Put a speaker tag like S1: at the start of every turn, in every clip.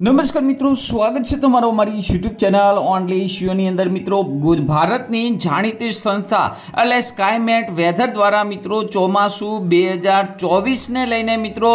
S1: નમસ્કાર મિત્રો, સ્વાગત છે તમારો મારી યુટ્યુબ ચેનલ ઓનલી ઇશ્યુની અંદર. મિત્રો ભારતની જાણીતી સંસ્થા એટલે સ્કાયમેટ વેધર દ્વારા મિત્રો ચોમાસું બે હજાર ચોવીસને લઈને મિત્રો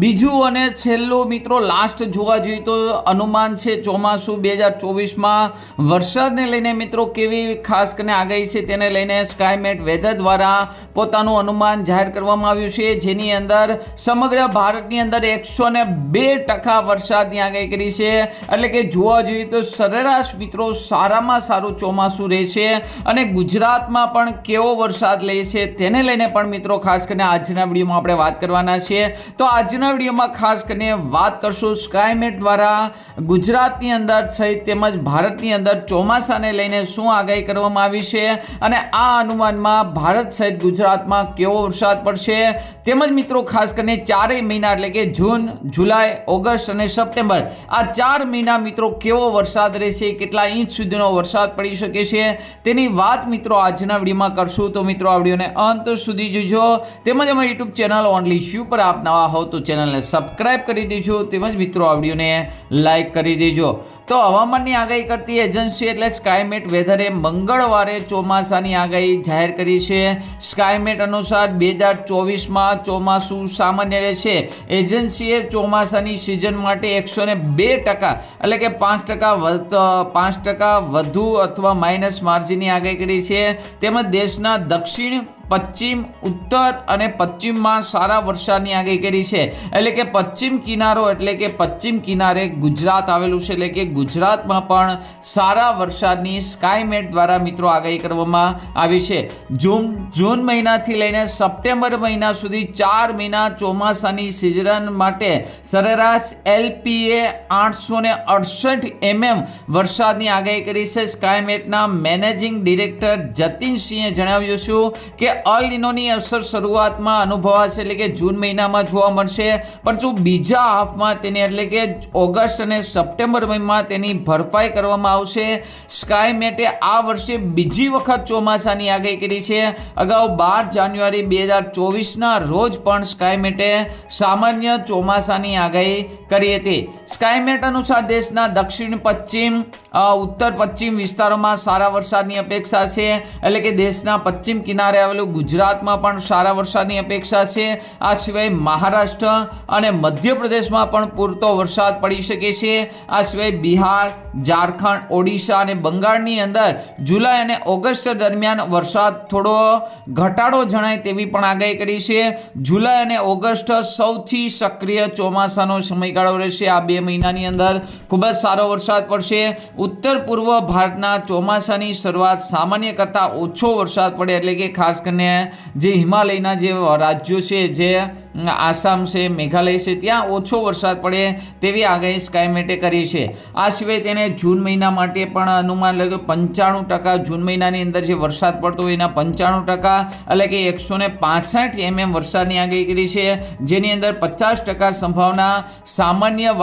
S1: બીજું અને છેલ્લું મિત્રો લાસ્ટ જોવા જોઈએ તો અનુમાન છે ચોમાસું બે હજાર ચોવીસમાં વરસાદને લઈને મિત્રો કેવી ખાસ કરીને આગાહી છે તેને લઈને સ્કાયમેટ વેધર દ્વારા પોતાનું અનુમાન જાહેર કરવામાં આવ્યું છે. જેની અંદર સમગ્ર ભારતની અંદર એકસો ને બે ટકા વરસાદની આગાહી કરી છે. એટલે કે જોવા જોઈએ તો સરેરાશ મિત્રો સારામાં સારું ચોમાસું રહેશે અને ગુજરાતમાં પણ કેવો વરસાદ લે છે તેને લઈને પણ મિત્રો ખાસ કરીને આજના વિડીયોમાં આપણે વાત કરવાના છીએ. તો આજના વિડીયોમાં ખાસ કરીને વાત કરશું સ્કાયમેટ દ્વારા ગુજરાતની અંદર સહિત તેમજ ભારતની અંદર ચોમાસાને લઈને શું આગાહી કરવામાં આવી છે અને આ અનુમાનમાં ભારત સહિત ગુજરાતમાં કેવો વરસાદ પડશે. તેમજ મિત્રો ખાસ કરીને ચારેય મહિના એટલે કે જૂન, જુલાઈ, ઓગસ્ટ અને સપ્ટેમ્બર આ ચાર મહિના મિત્રો કેવો વરસાદ રહેશે, કેટલા ઇંચ સુધીનો વરસાદ પડી શકે છે, તેની વાત મિત્રો આજના વિડીયોમાં કરશું. તો મિત્રો આ વિડીયોને અંત સુધી જોજો. તેમજ અમારી યુટ્યુબ ચેનલ ઓનલી શ્યુ પર આપ નવા હો તો ચેનલને સબસ્ક્રાઇબ કરી દેજો. તેમજ મિત્રો આ વિડીયોને લાઈક કરી દેજો. તો હવામાનની આગાહી કરતી એજન્સી એટલે સ્કાયમેટ વેધરે મંગળવારે ચોમાસાની આગાહી જાહેર કરી છે. સ્કાયમેટ અનુસાર બે હજાર ચોવીસમાં ચોમાસું સામાન્ય રહેશે. એજન્સીએ ચોમાસાની સિઝન માટે એકસો ને બે ટકા એટલે કે પાંચ ટકા પાંચ ટકા વધુ અથવા માઇનસ માર્જિનની આગાહી કરી છે. તેમજ દેશના દક્ષિણ પશ્ચિમ, ઉત્તર અને પશ્ચિમમાં સારા વરસાદની આગાહી કરી છે. એટલે કે પશ્ચિમ કિનારો એટલે કે પશ્ચિમ કિનારે ગુજરાત આવેલું છે. એટલે કે ગુજરાતમાં પણ સારા વરસાદની સ્કાયમેટ દ્વારા મિત્રો આગાહી કરવામાં આવી છે. જૂન જૂન મહિનાથી લઈને સપ્ટેમ્બર મહિના સુધી ચાર મહિના ચોમાસાની સિઝન માટે સરેરાશ એલપીએ આઠસો ને અડસઠ એમએમ વરસાદની આગાહી કરી છે. સ્કાયમેટના મેનેજિંગ ડિરેક્ટર જતીનસિંહે જણાવ્યું છું કે અલ નિનોની અસર શરૂઆતમાં અનુભવાશે એટલે કે જૂન મહિનામાં જોવા મળશે. પણ જો બીજા હાફમાં તેને એટલે કે ઓગસ્ટ અને સપ્ટેમ્બર મહિનામાં તેની ભરપાઈ કરવામાં આવશે. સ્કાયમેટે આ વર્ષે બીજી વખત ચોમાસાની આગાહી કરી છે. અગાઉ બાર જાન્યુઆરી બે હજાર ચોવીસના રોજ પણ સ્કાયમેટે સામાન્ય ચોમાસાની આગાહી કરી હતી. સ્કાયમેટ અનુસાર દેશના દક્ષિણ પશ્ચિમ ઉત્તર પશ્ચિમ વિસ્તારોમાં સારા વરસાદની અપેક્ષા છે. એટલે કે દેશના પશ્ચિમ કિનારે આવેલું ગુજરાતમાં પણ સારા વરસાદની અપેક્ષા છે. આ સિવાય મહારાષ્ટ્ર અને મધ્યપ્રદેશમાં પણ પૂરતો વરસાદ પડી શકે છે. આ સિવાય બિહાર, ઝારખંડ, ઓડિશા અને બંગાળની અંદર જુલાઈ અને ઓગસ્ટ દરમિયાન વરસાદ થોડો ઘટાડો જણાય તેવી પણ આગાહી કરી છે. જુલાઈ અને ઓગસ્ટ સૌથી સક્રિય ચોમાસાનો સમયગાળો રહેશે. આ બે મહિનાની અંદર ખૂબ જ સારો વરસાદ પડશે. ઉત્તર પૂર્વ ભારતના ચોમાસાની શરૂઆત સામાન્ય કરતાં ઓછો વરસાદ પડે એટલે કે ખાસ કરીને જે હિમાલયના જે રાજ્યો છે જે આસામ છે, મેઘાલય છે, ત્યાં ઓછો વરસાદ પડે તેવી આગાહી સ્કાયમેટે કરી છે. આ સિવાય તેણે જૂન મહિના માટે પણ અનુમાન લખ્યું પંચાણું ટકા જૂન મહિનાની અંદર જે વરસાદ પડતો હોય એના પંચાણું ટકા એટલે કે એકસો ને પાસઠ એમએમ વરસાદની આગાહી કરી છે. જેની અંદર પચાસ ટકા સંભાવના સામાન્ય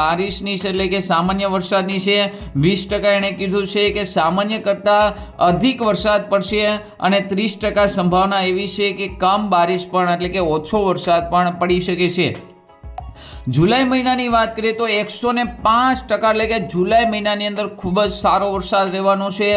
S1: બારિશની છે એટલે કે સામાન્ય વરસાદની છે. વીસ ટકા એણે કીધું છે કે સામાન્ય કરતાં અધિક વરસાદ પડશે અને ત્રીસ ટકા સંભાવના એવી છે કે કમ બારિશ પણ એટલે કે ઓછો વરસાદ પણ પડી શકે છે. જુલાઈ મહિનાની વાત કરીએ તો એકસો ને પાંચ ટકા એટલે કે જુલાઈ મહિનાની અંદર ખૂબ જ સારો વરસાદ રહેવાનો છે.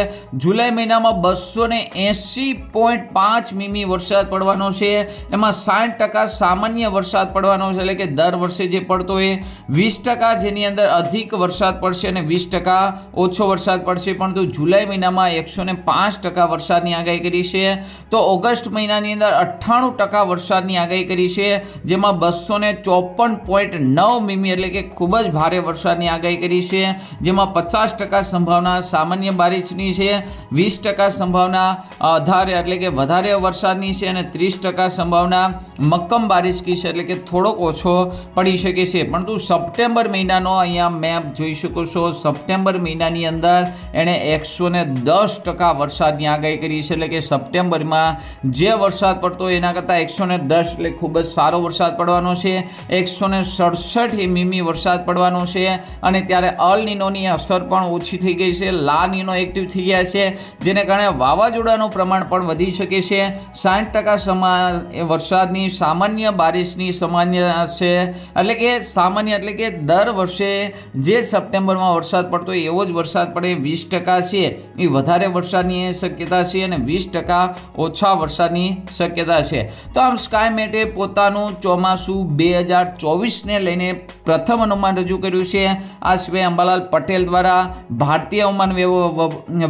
S1: જુલાઈ મહિનામાં બસો ને એંસી પોઈન્ટ પાંચ મીમી વરસાદ પડવાનો છે. એમાં સાઠ ટકા સામાન્ય વરસાદ પડવાનો છે એટલે કે દર વર્ષે જે પડતો હોય, વીસ ટકા જેની અંદર અધિક વરસાદ પડશે અને વીસ ટકા ઓછો વરસાદ પડશે. પરંતુ જુલાઈ મહિનામાં એકસો ને પાંચ ટકા વરસાદની આગાહી કરી છે. તો ઓગસ્ટ મહિનાની અંદર અઠ્ઠાણું ટકા વરસાદની આગાહી કરી છે, જેમાં બસો ને ચોપન પોઈન્ટ નવ મીમી એટલે કે ખૂબ જ ભારે વરસાદની આગાહી કરી છે, જેમાં પચાસ ટકા સંભાવના સામાન્ય બારિશની છે, વીસ ટકા સંભાવના અધારે એટલે કે વધારે વરસાદની છે અને ત્રીસ ટકા સંભાવના મક્કમ બારિશની છે એટલે કે થોડોક ઓછો પડી શકે છે. પરંતુ સપ્ટેમ્બર મહિનાનો અહીંયા મેપ જોઈ શકો છો. સપ્ટેમ્બર મહિનાની અંદર એણે એકસો ને દસ ટકા વરસાદની આગાહી કરી છે. એટલે કે સપ્ટેમ્બરમાં જે વરસાદ પડતો એના કરતાં એકસો ને દસ એટલે ખૂબ જ સારો વરસાદ પડવાનો છે. એકસો ને અડસઠ મીમી વરસાદ પડવાનો છે અને ત્યારે અલ નીનોની અસર પણ ઓછી થઈ ગઈ છે. લા નીનો એક્ટિવ થઈ ગયા છે, જેને કારણે વાવાઝોડાનું પ્રમાણ પણ વધી શકે છે. સાઠ ટકા સમા એ વરસાદની સામાન્ય બારિશની સામાન્ય છે, એટલે કે સામાન્ય એટલે કે દર વર્ષે જે સપ્ટેમ્બરમાં વરસાદ પડતો એવો જ વરસાદ પડે વીસ ટકા છે. એ વધારે વરસાદની શક્યતા છે અને વીસ ટકા ઓછા વરસાદની શક્યતા છે. તો આમ સ્કાયમેટે પોતાનું ચોમાસું બે હજાર ચોવીસને લઈને પ્રથમ અનુમાન રજૂ કર્યું છે. આ સિવાય અંબાલાલ પટેલ દ્વારા ભારતીય હવામાન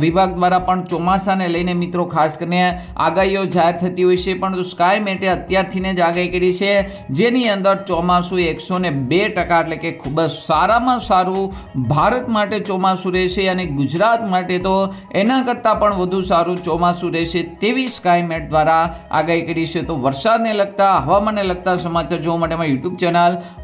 S1: વિભાગ દ્વારા પણ ચોમાસાને લઈને મિત્રો ખાસ કરીને આગાહીઓ જાહેર થતી હોય છે. પરંતુ સ્કાય મેટે અત્યારથીને જ આગાહી કરી છે જેની અંદર ચોમાસું એકસો ને બે ટકા એટલે કે ખૂબ જ સારામાં સારું ભારત માટે ચોમાસું રહેશે અને ગુજરાત માટે તો એના કરતાં પણ વધુ સારું ચોમાસું રહેશે તેવી સ્કાયમેટ દ્વારા આગાહી કરી છે. તો વરસાદને લગતા, હવામાનને લગતા સમાચાર જોવા માટે અમારી યુટ્યુબ ચેનલ